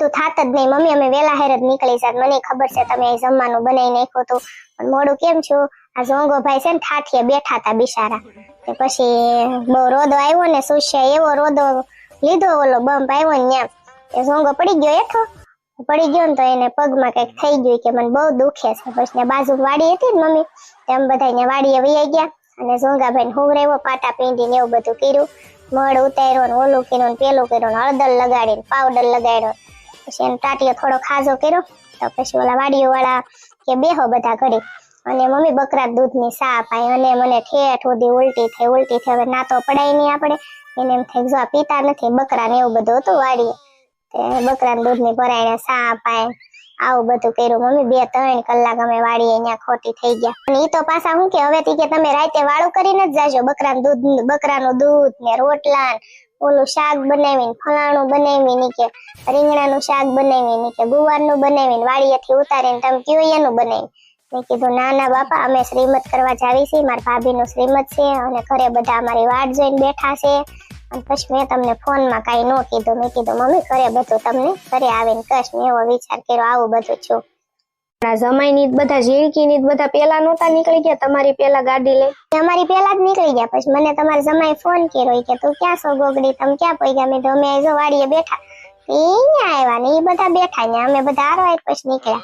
તું થાત જ નહીં. મમ્મી, અમે વેલા હેર જ નીકળી જાત. મને ખબર છે તમે જમવાનું બનાવી નાખ્યું હતું. પણ મોડું કેમ છું? આ ઝોંગો ભાઈ છે ને ઠાઠીએ બેઠા હતા બિચારા. તે પછી બહુ રોદો આવ્યો ને સુશ્યા એવો રોદો લીધો ઓલો બમ્પ આવ્યો ને ત્યાં. એ ઝોંગો પડી ગયો એઠો પડી ગયો ને તો એને પગમાં કંઈક થઈ ગયું કે મને બહુ દુખે છે. પછી ને બાજુ વાડી હતી ને મમ્મી તેમ બધા ત્યાં વાડીએ વહી ગયા. અને ઝોંગાભાઈ હું હુવરાવ્યો પાટા પીંડીને એવું બધું કર્યું. મળ ઉતાર્યો ને ઓલું કર્યું પેલું કર્યું હળદર લગાડીને, પાવડર લગાડ્યો. પછી એમ ટાટીઓ થોડો ખાજો કર્યો, તો પછી ઓલા વાડીઓ વાળા કે બેહો બધા ઘડી અને મમ્મી બકરા દૂધની સા અપાય અને મને ઠેઠ સુધી ઉલટી થઈ ઉલટી થઈ. હવે ના તો પડાય નહીં આપણે. એને એમ થાય, જો પીતા નથી બકરા ને એવું બધું હતું વાડીએ. બકરા દૂધની ભરાઈને સા પાય આવું બધું કર્યું. મમ્મી બે ત્રણ કલાક અમે વાડીએ અહીંયા ખોટી થઈ ગયા. ઈ તો પાછા હું કે હવે થી કે તમે રાતે વાળું કરીને જ જાજો. બકરાનું દૂધ બકરાનું દૂધ ને રોટલા ઓલું શાક બનાવીને, ફલાણું બનાવીને કે, રીંગણાનું શાક બનાવીને કે, ગુવારનું બનાવીને, વાડીએથી ઉતારીને તમે કયો એનું બનાવી મેં કીધું, ના ના, બાપા, અમે શ્રીમત કરવા જાવી છીએ. મારા ભાભીનું શ્રીમત છે અને ઘરે બધા અમારી વાટ જોઈને બેઠા છે. પછી મેં તમને ફોનમાં કાંઈ ન કીધું મેં કીધું મમ્મી ઘરે બધું તમને ઘરે આવીને કશ મેં એવો વિચાર કર્યો આવું બધું છું. જમાઈ જ બધા જીવકીની બધા પેલા નહોતા નીકળી ગયા તમારી પેલા ગાડી લઈ. અમારી પેલા જ નીકળી ગયા પછી મને તમારા જમાઈ ફોન કર્યો કે તું ક્યાં છો ગોગડી? તમે ક્યાં પહોંચ્યા મેં તો અમે જો વાડીએ બેઠા. અહીંયા આવ્યા ને એ બધા બેઠા ને અમે બધા આરવા પછી નીકળ્યા.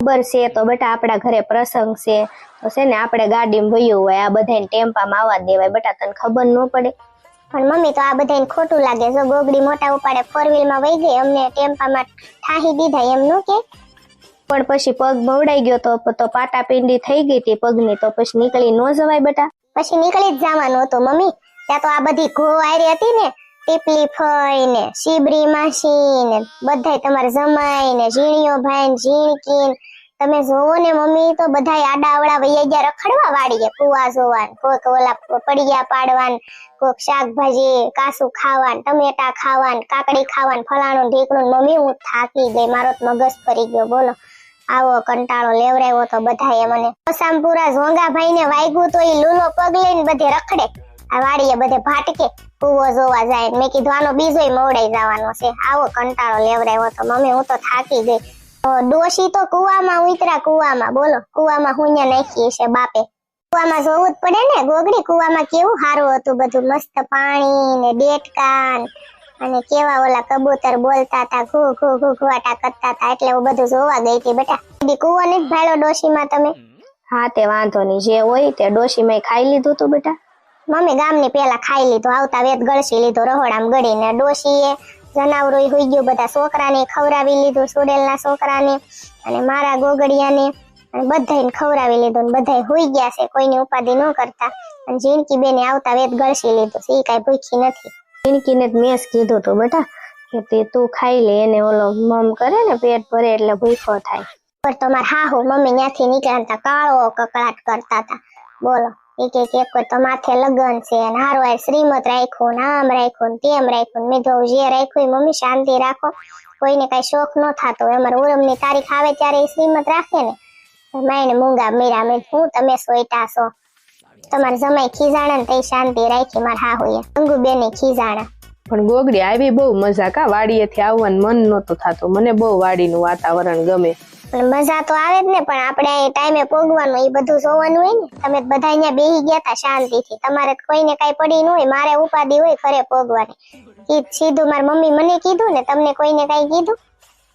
ખબર છે તો બેટા આપણા ઘરે પ્રસંગ છે. તો છે ને આપણે ગાડીમાં ભયું હોય આ બધાને ટેમ્પામાં આવવા દેવાય બેટા તને ખબર ન પડે. પણ મમ્મી તો આ બધાને ખોટું લાગે. જો ગોગડી મોટા ઉપાડે ફોર વ્હીલમાં વહી ગઈ અમને ટેમ્પામાં ઠાહી દીધા એમનું કે. પણ પછી પગ બવડાઈ ગયો તો પાટા પિંડી થઈ ગઈ હતી પગની, તો પછી નીકળી ન જવાય બેટા. પછી નીકળી જ જવાનું હતું મમ્મી. ત્યાં તો આ બધી ઘો આયરી હતી ને, ટીપલી ફઈ ને શીબરી માસી ને બધાય તમારે જમાઈ ને ઝીણીઓ ભાઈ ને ઝીણકી તમે જોવો ને મમ્મી, તો બધાય આડા અવળા વૈયા ગયા રખડવા વાળીએ, કુવા જોવાન કોઈક ઓલા પડિયા પાડવાન કોઈક શાકભાજી કાસુ ખાવાન, ટમેટા ખાવાન, કાકડી ખાવાન, ફલાણું ઢીકણું. મમ્મી, હું થાકી ગઈ, મારો મગજ ફરી ગયો, બોલો. આવો કંટાળો લેવરાયો તો બધાએ મને. ઓસામપુરા ઝોંગાભાઈ ને વાગ્યું તો એ લૂલો પગ લઈને બધે રખડે. આ વાડીએ બધે ભાટકે, કુવો જોવા જાય. મેં કીધું, આનો બીજો મોડાઈ જવાનો છે. આવો કંટાળો લેવરાયો તો મમ્મી, હું તો થાકી ગઈ. ડોશી તો કુવામાં ઉતરા કુવામાં બોલો કુવામાં હુંયા નાખી છે બાપે. કુવામાં જોવું જ પડે ને ગોગડી કુવામાં કેવું સારું હતું બધું મસ્ત પાણી ને ડેટકા અને કેવા ઓલા કબૂતર બોલતા હતા ઘુ ઘુ ઘુ ઘુવાટા કરતા હતા એટલે હું બધું જોવા ગઈ હતી બેટા. બી કુવો ને ભાડો ડોશીમાં તમે? હા તે વાંધો નહીં જે હોય તે ડોશીમાં ખાઈ લીધું તું બેટા. મમ્મી ગામની પેલા ખાઈ લીધું આવતા વેત ગળસી લીધું રહોડામ ગળીને ડોશીએ જનાવરો હોઈ ગયો બધા છોકરાને ખવડાવી લીધું સુડેલના છોકરાને અને મારા ગોગડિયાને અને બધાને ખવડાવી લીધું ને બધા હોઈ ગયા છે કોઈને ઉપાધિ ન કરતા. અને જીણકી બેને આવતા વેત ગળસી લીધું છે ઈ કાંઈ ભૂખી નથી. જીણકીને જ મેં કીધું તું બેટા કે તે તું ખાઈ લે એને ઓલો મમ કરે ને પેટ ભરે એટલે ભૂખો થાય. પર તો મારા હાહુ મમ્મી ત્યાંથી નીકળ્યા કાળો કકળાટ કરતા હતા. બોલો. એક એક એક તો માથે લગન છે અને હારો આ શ્રીમત રાખ્યું ને રાખ્યું ને તેમ રાખ્યું મેં કીધું જે રાખ્યું મમ્મી શાંતિ રાખો. કોઈને કઈ શોખ ન થતો. હોય અમારે ઉરમની તારીખ આવે ત્યારે એ શ્રીમત રાખે ને. માઈને મૂંગા મીરા મેં હું તમે સોઈટા છો. તમારે જમાઈ ખીજાણા ને તે શાંતિ રાખી, મારા હાહુએ. અંગુબેને ખીજાણા. પણ ગોગડી આવી બહુ મજા કા વાડીએથી આવવાનું મન નહોતું થતું. મને બહુ વાડીનું વાતાવરણ ગમે. પણ મજા તો આવે જ ને, પણ આપણે અહીં ટાઈમે પોગવાનું એ બધું જોવાનું હોય ને, તમે બધા અહીંયા બેહી ગયા હતા શાંતિથી. તમારે કોઈને કઈ પડી ન હોય, મારે ઉપાધિ હોય ઘરે પોગવાની. એ સીધું મારી મમ્મી મને કીધું ને, તમને કોઈને કઈ કીધું?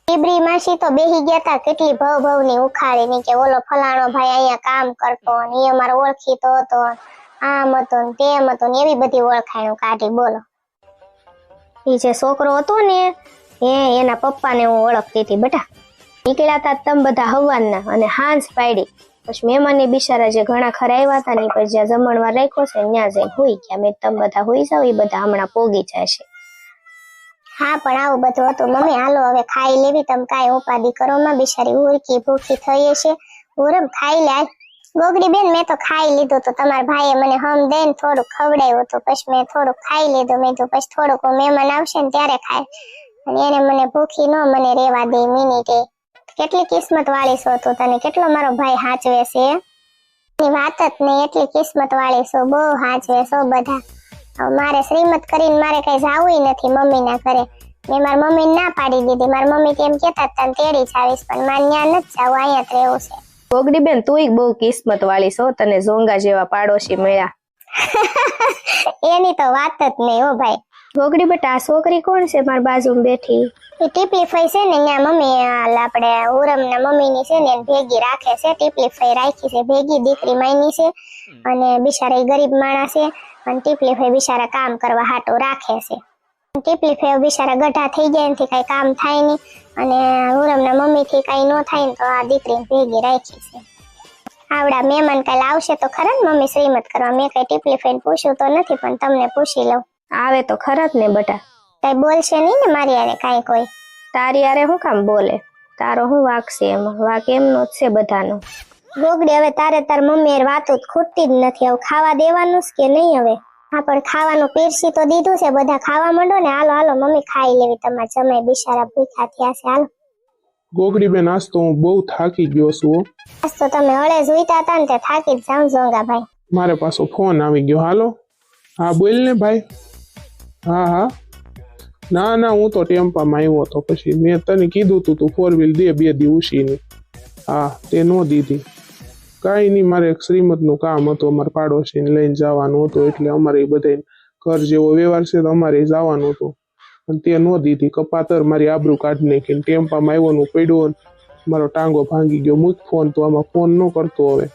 ટીબરી માસી તો બેહી ગયા હતા કેટલી ભવ ભવની ઉખાડી ની કે, ઓલો ફલાણો ભાઈ અહીંયા કામ કરતો ને એ અમારો ઓળખીતો હતો. આમ હતો ને તેમ હતો ને, એવી બધી ઓળખાણું કાઢી, બોલો. એ જે છોકરો હતો ને, એ એના પપ્પાને હું ઓળખતી હતી બેટા. નીકળ્યા હતા તમ બધા હવાનના અને હાંસ પાડી. પછી મહેમાનની બિચારા જે ઘણા ખરા આવ્યા હતા ને પછી જ્યાં જમણવાર રાખ્યો છે ત્યાં જઈને હોઈ ગયા. મેં તમે બધા હોઈ જાવ એ બધા હમણાં પોગી જશે. હા, પણ આવું બધું હતું. મમ્મી, હાલો, હવે ખાઈ લેવી. તમે કાંઈ ઉપાધિ કરો માં, બિચારી ઉરકી ભૂખી થઈ હશે. ઉરમ ખાઈ લે. ગોગડી બેન, મેં તો ખાઈ લીધું તો તમારા ભાઈએ મને હમ દઈને થોડુંક ખવડાવ્યું હતું. પછી મેં થોડુંક ખાઈ લીધું. મેં તો પછી થોડુંક મહેમાન આવશે ને ત્યારે ખાય. અને એને મને ભૂખી ન મને રેવા દે મિનિટે. કેટલી કિસ્મત વાળી છો તું તને? કેટલો મારો ભાઈ હાચવે છે? એની વાત જ નહીં. એટલી કિસ્મત વાળી છો બહુ હાચવે છો બધા. હવે મારે શ્રીમત કરીને મારે કઈ જાવું નથી મમ્મીના ઘરે. મેં મારી મમ્મીને ના પાડી દીધી. મારી મમ્મી તેમ કહેતા હતા ને તેડી જ આવીશ, પણ ત્યાં નથી જવું. અહીંયા જ રહેવું છે. ગોગડી બેન તુંય બહુ કિસ્મત વાળી છો તને ઝોંગા જેવા પાડોશી મળ્યા. એની તો વાત જ નહીં હો ભાઈ. ગોગડી બેટા આ છોકરી કોણ છે મારી બાજુમાં બેઠી? એ ટીપલી ફઈ છે ને ત્યાં મમ્મી આપણે ઉરમના મમ્મીની છે ને ભેગી રાખે છે ટીપલી ફઈ રાખી છે ભેગી દીકરી માયની છે અને બિચારા એ ગરીબ માણસ છે અને ટીપલી ફઈ બિચારા કામ કરવા હાટો રાખે છે. ટીપલી ફઈ બિચારા ગઢા થઈ ગયા એનાથી કઈ કામ થાય નહીં. અને ઉરમના મમ્મીથી કઈ ન થાય ને તો આ દીકરીને ભેગી રાખી છે. આવડા મહેમાન કાલે આવશે તો ખરા ને મમ્મી શ્રીમત કરવા? મેં કઈ ટીપલી પૂછ્યું તો નથી પણ તમને પૂછી લઉં. આવે તો ખરા જ ને બટા. કઈ બોલશે નહીં ને મારી યારે કાંઈ કોઈ? તારી યારે શું કામ બોલે? તારો હું વાક છે એમાં? વાક એમનો જ છે બધાનો. ગોગડી હવે તારે તાર મમ્મી વાતો ખૂટતી જ નથી. હવે ખાવા દેવાનું કે નહીં હવે? હા પણ ખાવાનું પીરસી તો દીધું છે બધા ખાવા માંડો ને. હાલો હાલો મમ્મી ખાઈ લેવી તમારા જમાઈ બિચારા ભૂખ્યા થયા છે હાલો. ગોગડી બેન આજ તો હું બહુ થાકી ગયો છું. આજ તો તમે હળે જોઈતા હતા ને તે થાકી જ જાઉં જોંગા ભાઈ. મારે પાછો ફોન આવી ગયો હાલો. હા બોલ ને ભાઈ. હા હા. ના ના હું તો ટેમ્પામાં આવ્યો હતો પછી. મેં તને કીધું તું તું ફોર વ્હીલ દે બે દી ઉશીની હા તે નો દીધી. કાંઈ નહીં, મારે એક શ્રીમતનું કામ હતું, અમારે પાડોશીને લઈને જવાનું હતું, એટલે અમારે બધા ઘર જેવો વ્યવહાર છે તો અમારે જવાનું હતું. અને તે નો દીધી કપાતર મારી આબરૂ કાઢી નાખીને ટેમ્પામાં આવ્યોનું પડ્યું મારો ટાંગો ભાંગી ગયો, મૂક ફોન તો આમાં ફોન ન કરતો હવે.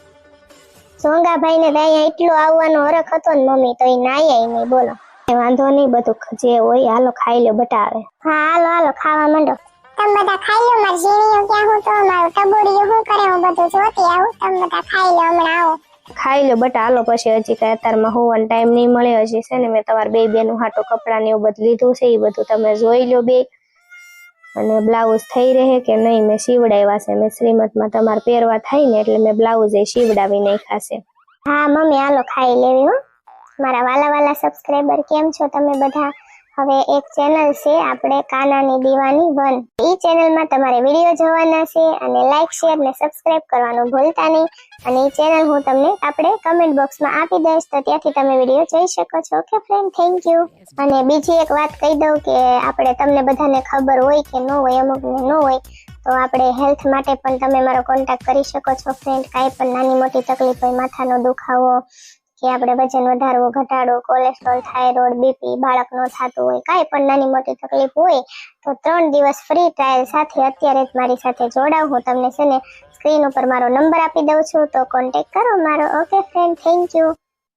જોંગા ભાઈ ને તો અહીંયા એટલો આવવાનો હરખ હતો ને મમ્મી તો એ નાયા નહીં, બોલો. વાંધો નહીં, બધું જે હોય હાલો ખાઈ લો, બટા આવે હા, હાલો હાલો, ખાવા માંડો. તમે બધા ખાઈ લો મારી ઝીણીઓ ક્યાં હું તો મારું ટબુડીઓ હું કરે હું બધું જોતી આવું તમ બધા ખાઈ લો હમણાં આવો. ખાઈ લો બટા હાલો પછી હજી કઈ અત્યારમાં હોવાનો ટાઈમ નહીં મળે હજી છે ને મેં તમારા બે બેનું હાટો કપડાં ને એવું બધું લીધું છે એ બધું તમે જોઈ લો બે. અને બ્લાઉઝ થઈ રહે કે નહીં મેં સીવડાવ્યા છે મેં શ્રીમતમાં તમારે પહેરવા થાય ને એટલે મેં બ્લાઉઝ એ સીવડાવી નાખ્યા છે. હા મમ્મી હાલો ખાઈ લેવી હો. મારા વાલા વાલા સબસ્ક્રાઈબર કેમ છો? તમે બધા હવે એક ચેનલ છે, આપણે કાનાની દીવાની વન. એ ચેનલમાં તમારે વીડિયો જોવાના છે અને લાઈક શેર ને સબસ્ક્રાઇબ કરવાનું ભૂલતા નહીં. અને એ ચેનલ હું તમને આપણે કમેન્ટ બોક્સમાં આપી દઈશ, તો ત્યાંથી તમે વીડિયો જોઈ શકો છો. ઓકે ફ્રેન્ડ થેન્ક યુ અને બીજી એક વાત કહી દઉં કે આપણે તમને બધાને ખબર હોય કે ન હોય, અમુકને ન હોય, તો આપણે હેલ્થ માટે પણ તમે મારો કોન્ટેક્ટ કરી શકો છો ફ્રેન્ડ કાંઈ પણ નાની મોટી તકલીફ હોય, માથાનો દુખાવો કે આપણે વજન વધારવું, ઘટાડવું કોલેસ્ટ્રોલ થાઇરોઇડ બીપી બાળકનો થતું હોય, કાંઈ પણ નાની મોટી તકલીફ હોય, તો ત્રણ દિવસ ફ્રી ટ્રાયલ સાથે અત્યારે જ મારી સાથે જોડાવ. હું તમને છે ને સ્ક્રીન ઉપર મારો નંબર આપી દઉં છું, તો કોન્ટેક્ટ કરો મારો. ઓકે ફ્રેન્ડ થેન્ક યુ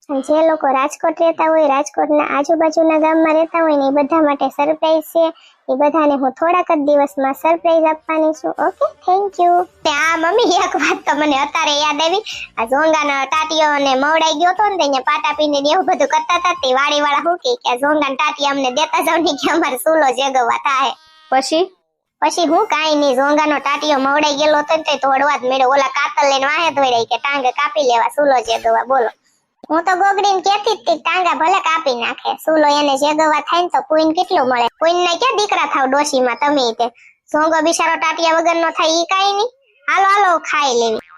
જે લોકો રાજકોટ રહેતા હોય, રાજકોટના આજુબાજુના ગામમાં રહેતા હોય ને, એ બધા માટે સરપ્રાઈઝ છે. એ બધાને હું થોડાક જ દિવસમાં સરપ્રાઈઝ આપવાની છું ઓકે થેન્ક યુ આ મમ્મી એક વાત તો મને અત્યારે યાદ આવી. આ ઝોંગાનો ટાટીઓ અને મવડાઈ ગયો તો ને તે પાટા પીને એવું બધું કરતા હતા તે વાડી વાળા કહે કે આ ઝોંગાનો ટાટિયા અમને દેતા જાવ ને કે અમારે સુલો જગવા થાય. પછી? પછી હું કાંઈ નહીં ઝોંગાનો ટાટીઓ મવડાઈ ગયેલો હતો ને તે તોડવા જ મેળો ઓલા કાતલ લઈને વાહે ધોઈ કે ટાંગ કાપી લેવા સુલો જગવા બોલો. હું તો ગોગડીને ને કેતી હતી ટાંગા ભલે કાપી નાખે. સુલો એને જેગવા થાય ને તો કુઈન કેટલું મળે? કોઈને ક્યાં દીકરા થાવ ડોશીમાં તમે તે? સોંગો બિચારો ટાટિયા વગરનો થાય ઈ કઈ નહીં. હાલો હાલો ખાઈ લેવી.